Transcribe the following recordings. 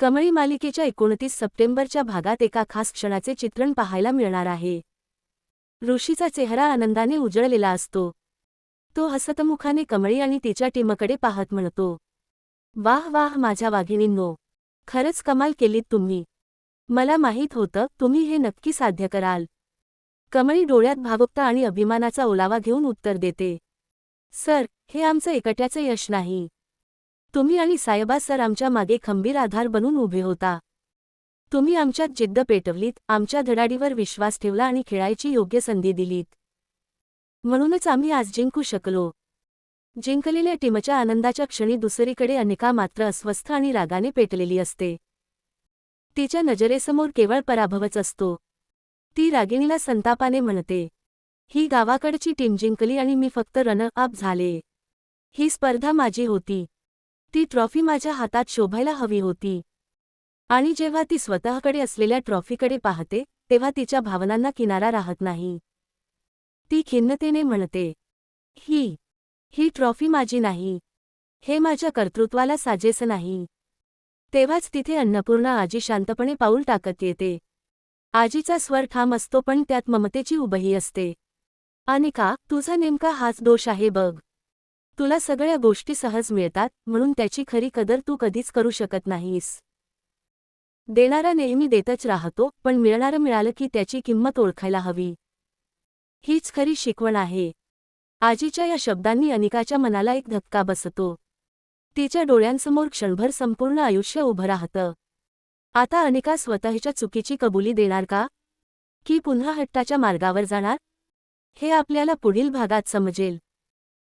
कमळी मालिकेच्या एकोणतीस सप्टेंबरच्या भागात एका खास क्षणाचे चित्रण पाहायला मिळणार आहे. ऋषीचा चेहरा आनंदाने उजळलेला असतो. तो हसतमुखाने कमळी आणि तिच्या टीमकडे पाहत म्हणतो वाह वाह माझ्या वाघिणींनो खरंच कमाल केलीत तुम्ही. मला माहीत होतं तुम्ही हे नक्की साध्य कराल. कमळी डोळ्यात भावुकता आणि अभिमानाचा ओलावा घेऊन उत्तर देते सर हे आमचं एकट्याचं यश नाही. तुम्ही आणि सायबा सर आमच्या मागे खंबीर आधार बनून उभे होता. तुम्ही आमच्यात जिद्द पेटवलीत आमच्या धडाडीवर विश्वास ठेवला आणि खेळायची योग्य संधी दिलीत. म्हणूनच आम्ही आज जिंकू शकलो. जिंकलेल्या टीमच्या आनंदाच्या क्षणी दुसरीकडे अनेका मात्र अस्वस्थ आणि रागाने पेटलेली असते. तिच्या नजरेसमोर केवळ पराभवच असतो. ती रागिणीला संतापाने म्हणते ही गावाकडची टीम जिंकली आणि मी फक्त रनर अप झाले. ही स्पर्धा माझी होती. ती ट्रॉफी माझ्या हातात शोभायला हवी होती. आणि जेव्हा ती स्वतःकडे असलेल्या ट्रॉफीकडे पाहते तेव्हा तिच्या भावनांना किनारा राहत नाही. ती खिन्नतेने म्हणते ही ही ट्रॉफी माझी नाही. हे माझ्या कर्तृत्वाला साजेस नाही. तेव्हाच तिथे अन्नपूर्णा आजी शांतपणे पाऊल टाकत येते. आजीचा स्वर ठाम असतो पण त्यात ममतेची उभही असते. अनिका तुझा नेमका हाच दोष आहे बघ. तुला सगळ्या गोष्टी सहज मिळतात म्हणून त्याची खरी कदर तू कधीच करू शकत नाहीस. देणारा नेहमी देतच राहतो पण मिळणारं मिळालं की त्याची किंमत ओळखायला हवी. हीच खरी शिकवण आहे. आजीच्या या शब्दांनी अनिकाच्या मनाला एक धक्का बसतो. तिच्या डोळ्यांसमोर क्षणभर संपूर्ण आयुष्य उभं राहतं. आता अनिका स्वतःच्या चुकीची कबुली देणार का? की पुन्हा हट्टाच्या मार्गावर जाणार? हे आपल्याला पुढील भागात समजेल.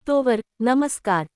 ઓક્ટોબર નમસ્કાર.